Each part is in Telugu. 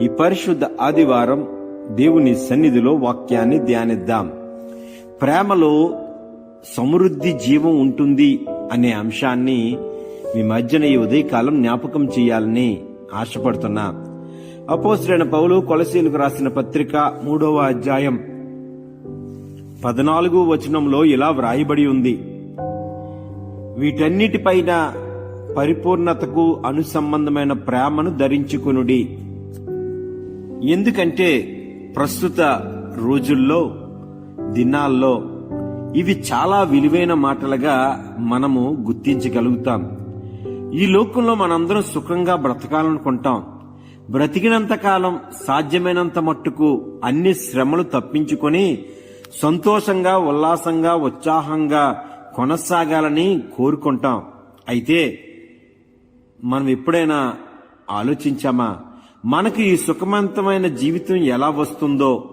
ఈ పరిశుద్ధ ఆదివారం దేవుని సన్నిధిలో వాక్యాన్ని ధ్యానిద్దాం. ప్రేమలో సమృద్ధి జీవం ఉంటుంది అనే అంశాన్ని మీ మధ్యన ఈ ఉదయకాలం జ్ఞాపకం చేయాలని ఆశపడుతున్నా. అపోసరైన పౌలు కొలసీలకు రాసిన పత్రిక మూడవ అధ్యాయం పద్నాలుగు వచనంలో ఇలా వ్రాయబడి ఉంది. వీటన్నిటిపైన పరిపూర్ణతకు అనుసంబంధమైన ప్రేమను ధరించుకునుడి. ఎందుకంటే ప్రస్తుత రోజుల్లో దినాల్లో ఇవి చాలా విలువైన మాటలుగా మనము గుర్తించగలుగుతాం. ఈ లోకంలో మనందరం సుఖంగా బ్రతకాలనుకుంటాం బ్రతికినంత కాలం సాధ్యమైనంత మట్టుకు అన్ని శ్రమలు తప్పించుకొని సంతోషంగా ఉల్లాసంగా ఉత్సాహంగా కొనసాగాలని కోరుకుంటాం. అయితే మనం ఎప్పుడైనా ఆలోచించామా? మనకి ఈ సుఖవంతమైన జీవితం ఎలా వస్తుందో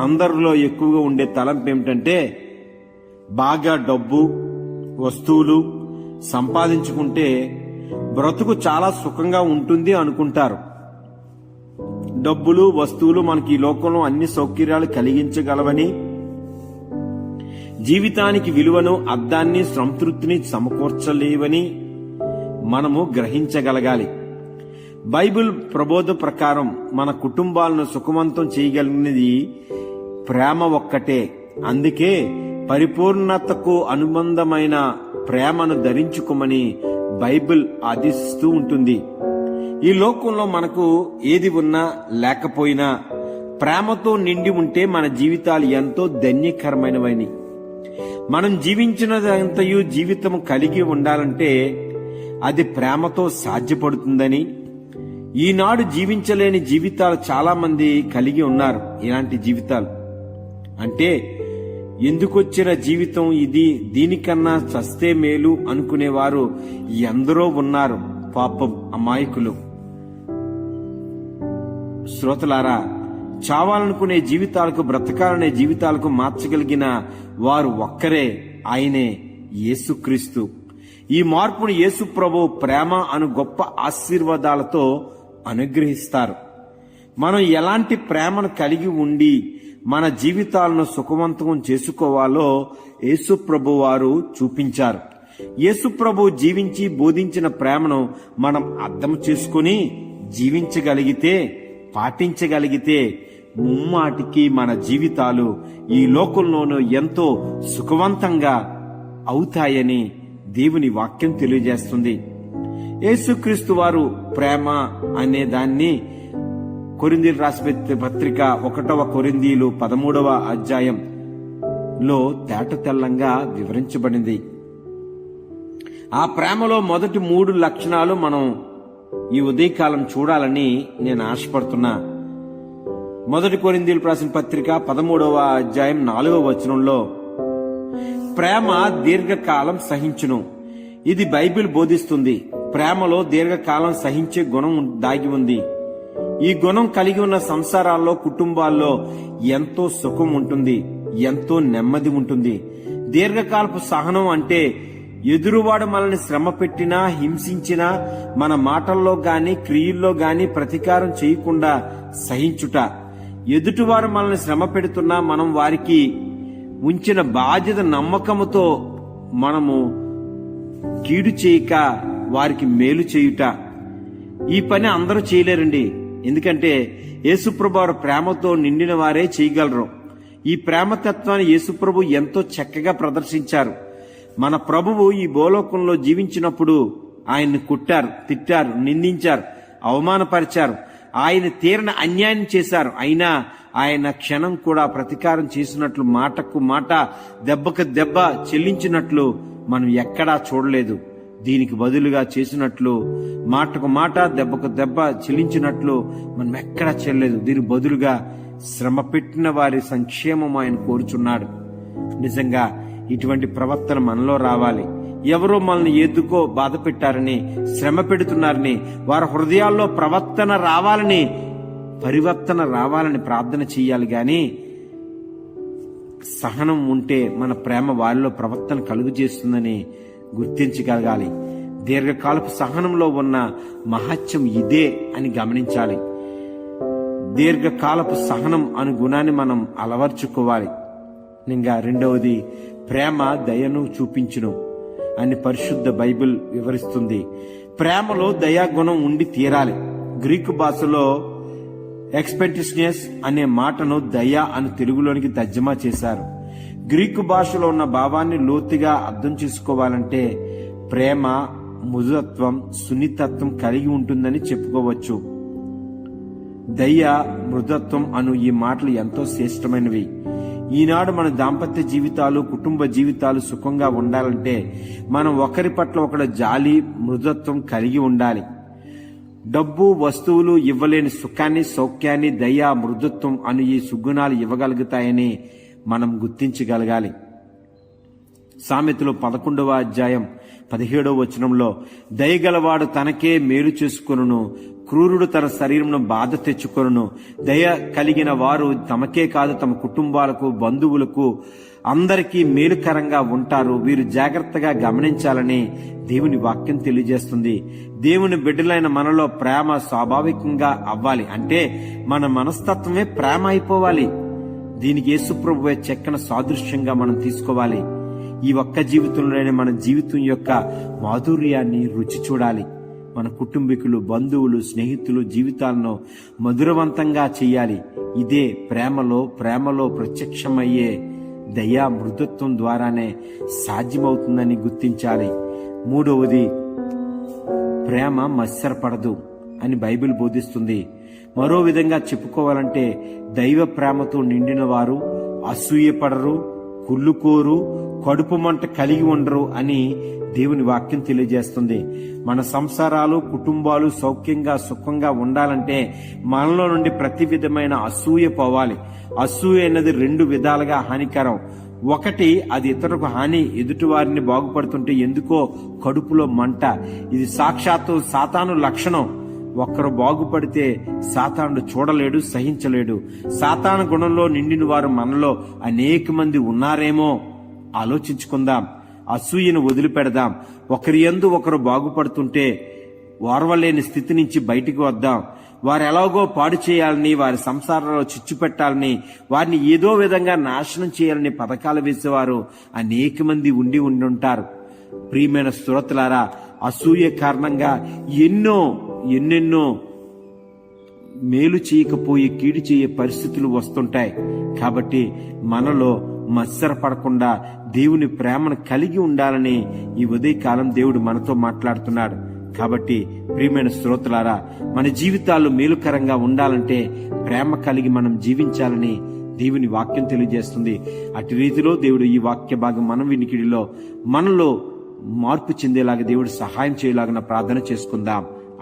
అందరిలో ఎక్కువగా ఉండే తలంపు ఏమిటంటే బాగా డబ్బు వస్తువులు సంపాదించుకుంటే బ్రతుకు చాలా సుఖంగా ఉంటుంది అనుకుంటారు. డబ్బులు వస్తువులు మనకి ఈ లోకంలో అన్ని సౌకర్యాలు కలిగించగలవని జీవితానికి విలువను అర్థాన్ని సంతృప్తిని సమకూర్చలేవని మనము గ్రహించగలగాలి. బైబిల్ ప్రబోధ ప్రకారం మన కుటుంబాలను సుఖవంతం చేయగలిగినది ప్రేమ ఒక్కటే. అందుకే పరిపూర్ణతకు అనుబంధమైన ప్రేమను ధరించుకోమని బైబిల్ ఆదేశిస్తూ ఉంటుంది. ఈ లోకంలో మనకు ఏది ఉన్నా లేకపోయినా ప్రేమతో నిండి ఉంటే మన జీవితాలు ఎంతో ధన్యకరమైనవని. మనం జీవించినదంతయు జీవితం కలిగి ఉండాలంటే అది ప్రేమతో సాధ్యపడుతుందని ఈనాడు జీవించలేని జీవితాలు చాలా మంది కలిగి ఉన్నారు ఇలాంటి జీవితాలు. అంటే ఎందుకొచ్చిన జీవితం ఇది? దీనికన్నా చస్తే మేలు అనుకునేవారు ఎందరో ఉన్నారు పాపం అమాయకులు. శ్రోతలారా చావాలనుకునే జీవితాలకు బ్రతకాలనే జీవితాలకు మార్చగలిగిన వారు ఒక్కరే ఆయనే యేసుక్రీస్తు. ఈ మార్పును యేసు ప్రభు ప్రేమ అను గొప్ప ఆశీర్వాదాలతో అనుగ్రహిస్తారు. మనం ఎలాంటి ప్రేమను కలిగి ఉండి మన జీవితాలను సుఖవంతం చేసుకోవాలో యేసుప్రభు వారు చూపించారు. యేసుప్రభు జీవించి బోధించిన ప్రేమను మనం అర్థం చేసుకుని జీవించగలిగితే పాటించగలిగితే ముమ్మాటికి మన జీవితాలు ఈ లోకంలోనూ ఎంతో సుఖవంతంగా అవుతాయని దేవుని వాక్యం తెలియజేస్తుంది. యేసుక్రీస్తు వారు ప్రేమ అనే దాన్ని కొరిందీలు రాసి పత్రిక ఒకటవ కొరిందీలు పదమూడవ అధ్యాయం లో తేట తెల్లంగా వివరించబడింది. ఆ ప్రేమలో మొదటి మూడు లక్షణాలు మనం ఈ ఉదయకాలం చూడాలని నేను ఆశపడుతున్నా. మొదటి కొరిందీలు రాసిన పత్రిక పదమూడవ అధ్యాయం నాలుగవ వచనంలో ప్రేమ దీర్ఘకాలం సహించును. ఇది బైబిల్ బోధిస్తుంది. ప్రేమలో దీర్ఘకాలం సహించే గుణం దాగి ఉంది. ఈ గుణం కలిగి ఉన్న సంసారాల్లో కుటుంబాల్లో ఎంతో సుఖం ఉంటుంది ఎంతో నెమ్మది ఉంటుంది. దీర్ఘకాలపు సహనం అంటే ఎదురువాడు మనల్ని శ్రమ పెట్టినా హింసించినా మన మాటల్లో గాని క్రియల్లో గాని ప్రతీకారం చేయకుండా సహించుట. ఎదుటివారు మనల్ని శ్రమ పెడుతున్నా మనం వారికి ఉంచిన బాధ్యత నమ్మకముతో మనము కీడు చేయక వారికి మేలు చేయుట. ఈ పని అందరూ చేయలేరండి. ఎందుకంటే యేసుప్రభు ప్రేమతో నిండిన వారే చేయగలరు. ఈ ప్రేమతత్వాన్ని యేసుప్రభు ఎంతో చక్కగా ప్రదర్శించారు. మన ప్రభువు ఈ భూలోకంలో జీవించినప్పుడు ఆయన్ని కుట్టారు తిట్టారు నిందించారు అవమానపరిచారు. ఆయన తీరన అన్యాయం చేశారు. అయినా ఆయన క్షణం కూడా ప్రతీకారం చేసినట్లు మాటకు మాట దెబ్బకు దెబ్బ చెల్లించినట్లు మనం ఎక్కడా చూడలేదు. దీనికి బదులుగా చేసినట్లు మాటకు మాట దెబ్బకు దెబ్బ చెల్లించినట్లు మనం ఎక్కడా చెల్లలేదు దీనికి బదులుగా శ్రమ పెట్టిన వారి సంక్షేమం ఆయన కోరుచున్నాడు. నిజంగా ఇటువంటి ప్రవర్తన మనలో రావాలి. ఎవరో మనల్ని ఎందుకో బాధ పెట్టారని శ్రమ పెడుతున్నారని వారి హృదయాల్లో ప్రవర్తన రావాలని పరివర్తన రావాలని ప్రార్థన చేయాలి గాని సహనం ఉంటే మన ప్రేమ వారిలో ప్రవర్తన కలుగు చేస్తుందని గుర్తించగలగాలి. దీర్ఘకాలపు సహనంలో ఉన్న మహత్యం ఇదే అని గమనించాలి. దీర్ఘకాలపు సహనం అను గుణాన్ని మనం అలవర్చుకోవాలి. ఇంకా రెండవది ప్రేమ దయను చూపించును అని పరిశుద్ధ బైబిల్ వివరిస్తుంది. ప్రేమలో దయాగుణం ఉండి తీరాలి. గ్రీకు భాషలో ఎక్స్పెంటిస్నియస్ అనే మాటను దయ అని తెలుగులోనికి తర్జమా చేశారు. గ్రీకు భాషలో ఉన్న భావాన్ని లోతుగా అర్థం చేసుకోవాలంటే ప్రేమ మృదుత్వం సున్నితత్వం కలిగి ఉంటుందని చెప్పుకోవచ్చు. దయ మృదత్వం అను ఈ మాటలు ఎంతో శ్రేష్టమైనవి. ఈనాడు మన దాంపత్య జీవితాలు కుటుంబ జీవితాలు సుఖంగా ఉండాలంటే మనం ఒకరి పట్ల ఒకటి జాలి మృదత్వం కలిగి ఉండాలి. డబ్బు వస్తువులు ఇవ్వలేని సుఖాన్ని సౌఖ్యాన్ని దయ మృదుత్వం అను ఈ సుగుణాలు ఇవ్వగలుగుతాయని మనం గుర్తించగలగాలి. సామెతలు పదకొండవ అధ్యాయం పదిహేడవ వచనంలో దయగలవాడు తనకే మేలు చేసుకొనును క్రూరుడు తన శరీరంను బాధ తెచ్చుకొనును. దయ కలిగిన వారు తమకే కాదు తమ కుటుంబాలకు బంధువులకు అందరికీ మేలుకరంగా ఉంటారు. వీరు జాగ్రత్తగా గమనించాలని దేవుని వాక్యం తెలియజేస్తుంది. దేవుని బిడ్డలైన మనలో ప్రేమ స్వాభావికంగా అవ్వాలి. అంటే మన మనస్తత్వమే ప్రేమ అయిపోవాలి. దీనికి యేసుప్రభువే చెక్కన సాదృశ్యంగా మనం తీసుకోవాలి. ఈ ఒక్క జీవితంలోనే మన జీవితం యొక్క మాధుర్యాన్ని రుచి చూడాలి. మన కుటుంబీకులు బంధువులు స్నేహితులు జీవితాలను మధురవంతంగా చేయాలి. ఇదే ప్రేమలో ప్రేమలో ప్రత్యక్షమయ్యే దయా మృదుత్వం ద్వారానే సాధ్యమవుతుందని గుర్తించాలి. మూడవది ప్రేమ మత్సరపడదు అని బైబిల్ బోధిస్తుంది. మరో విధంగా చెప్పుకోవాలంటే దైవ ప్రేమతో నిండిన వారు అసూయపడరు కుళ్ళుకోరు కడుపు మంట కలిగి ఉండరు అని దేవుని వాక్యం తెలియజేస్తుంది. మన సంసారాలు కుటుంబాలు సౌఖ్యంగా సుఖంగా ఉండాలంటే మనలో నుండి ప్రతి విధమైన అసూయ పోవాలి. అసూయ అన్నది రెండు విధాలుగా హానికరం. ఒకటి అది ఇతరులకు హాని ఎదుటివారిని బాగుపడుతుంటే ఎందుకో కడుపులో మంట. ఇది సాక్షాత్తు సాతాను లక్షణం. ఒక్కరు బాగుపడితే సాతానుడు చూడలేడు సహించలేడు. సాతాను గుణంలో నిండిన వారు మనలో అనేక మంది ఉన్నారేమో? ఆలోచించుకుందాం. అసూయను వదిలిపెడదాం. ఒకరి ఎందు ఒకరు బాగుపడుతుంటే ఓర్వలేని స్థితి నుంచి బయటికి వద్దాం. వారు ఎలాగో పాడు చేయాలని వారి సంసారంలో చిచ్చు పెట్టాలని వారిని ఏదో విధంగా నాశనం చేయాలని పథకాలు వేసేవారు అనేక మంది ఉండి ఉండుంటారు. ప్రియమైన శ్రోతలారా అసూయ కారణంగా ఎన్నో ఎన్నెన్నో మేలు చేయకపోయి కీడు చేయే పరిస్థితులు వస్తుంటాయి. కాబట్టి మనలో మత్సర పడకుండా దేవుని ప్రేమను కలిగి ఉండాలని ఈ ఉదయకాలం దేవుడు మనతో మాట్లాడుతున్నాడు. కాబట్టి ప్రియమైన శ్రోతలారా మన జీవితాలు మేలుకరంగా ఉండాలంటే ప్రేమ కలిగి మనం జీవించాలని దేవుని వాక్యం తెలియజేస్తుంది. అటు రీతిలో దేవుడు ఈ వాక్య భాగం మనం వినికిడిలో మనలో మార్పు చెందేలాగా దేవుడు సహాయం చేయలాగా ప్రార్థన చేసుకుందాం.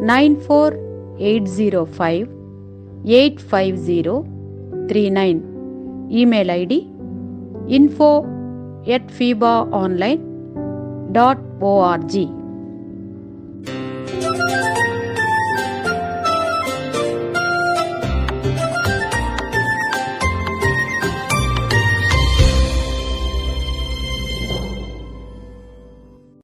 nine four eight zero five eight five zero three nine email ID info at FIBA online dot ORG